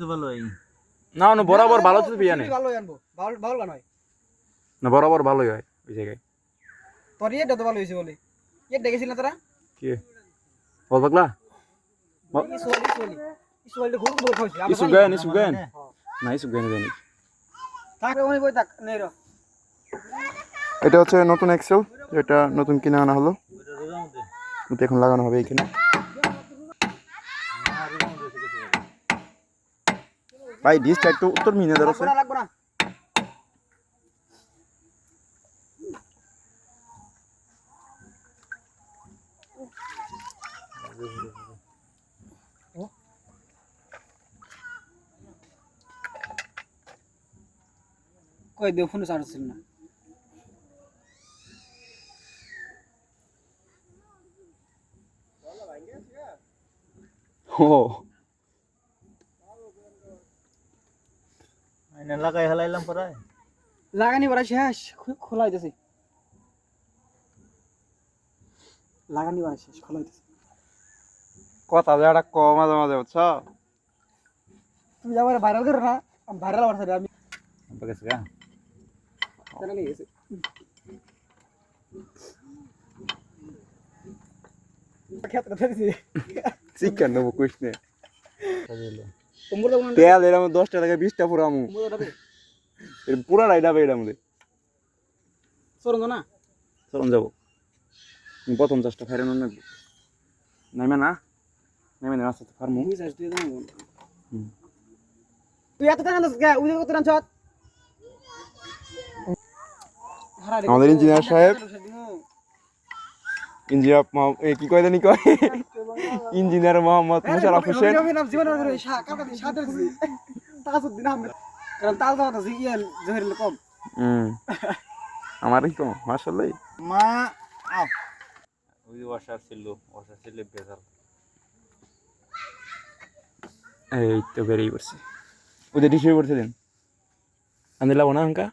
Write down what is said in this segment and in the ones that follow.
তো ভালো না না বরাবর ভালো তো বিয়া নেই ভালো আনব। ভালো ভালো গান হয়। না বরাবর ভালোই হয় ওই জায়গায়। তোর ইয়েটা তো ভালো হয়েছে বলে। ইয়ে দেখেছিল না তোরা? কি? বল পাগলা। ইসুয়ালি ইসুয়ালি ইসুয়ালিটা খুব বড় খাইছে ইসু গায়ন ইসু গায়ন। না ইসু গায়ন জানি। তাকে ওই বই তাক নেই এটা হচ্ছে নতুন এক্সেল এটা নতুন কিনে আনা হলো। এখন লাগানো হবে এখানে না রোজার মধ্যে শিখেছে ভাই ডিসটা একটু উত্তর মিনে লাগবো ধরছে না না। কই দেও ফোনে চার্জ ছিল না। ও লাগাই হেলাইলাম পরায় লাগানি বড় শেষ খোলা হইতেছে লাগানি বড় শেষ খোলা হইতেছে কথা যেটা ক মাঝে মাঝে বুঝছ তুমি যাবার ভাইরাল করো না ভাইরাল সাথে আমি পাকাছে গা গেছে সাজিলো তোমরা তো তেল এর মধ্যে দশটা টাকা বিশটা পুরামু পুরা রাইডাবে এটার মধ্যে সরঞ্জ না? যাব। প্রথম চাষটা ফেরানো লাগবে। নামে না? নামে না আস্তে ফার্মু। তুই এত টাকা উদয় কত রাঞ্চত আমাদের engineer সাহেব। ইঞ্জিনিয়ার কি কয় জানি কয়? ইঞ্জিনিয়ার মোহাম্মদ মুশারফ হোসেন। কারণ তাল দাওয়া আছে ইয়ান জহিরুল কম। মা আও। ওই ওয়াশার ছিল ওয়াশার ছিল বেজাল। এই তো বেরিয়ে পড়ছি। ওদের ডিসে পড়ছে দিন। আমি লাবো না হাঙ্কা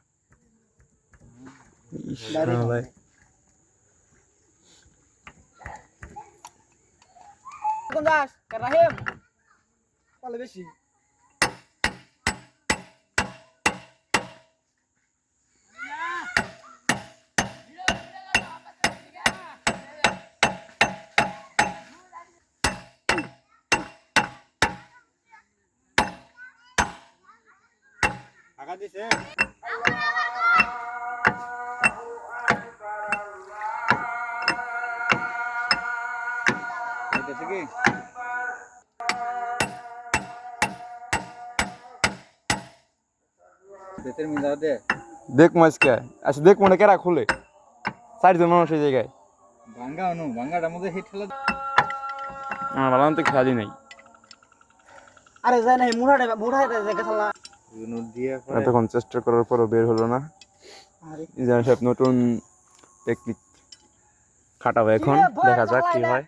কোন দাস রাহিম বলে বেশি আগা দিছে হইতেছে কি মিলা দে। দেখ আচ্ছা দেখ মনে কেরা খুলে? চারজন মানুষ এই জায়গায়। ভাঙ্গা অনু ভাঙ্গাটার মধ্যে হিট খেলা আমার ভালো তো খেয়ালই নাই। আরে যাই না মুড়াটা মুড়াটা দেখে দিয়ে এতক্ষণ চেষ্টা করার পরও বের হলো না। আরে। ইজান সাহেব নতুন টেকনিক খাটাবো এখন। দেখা যাক কি হয়।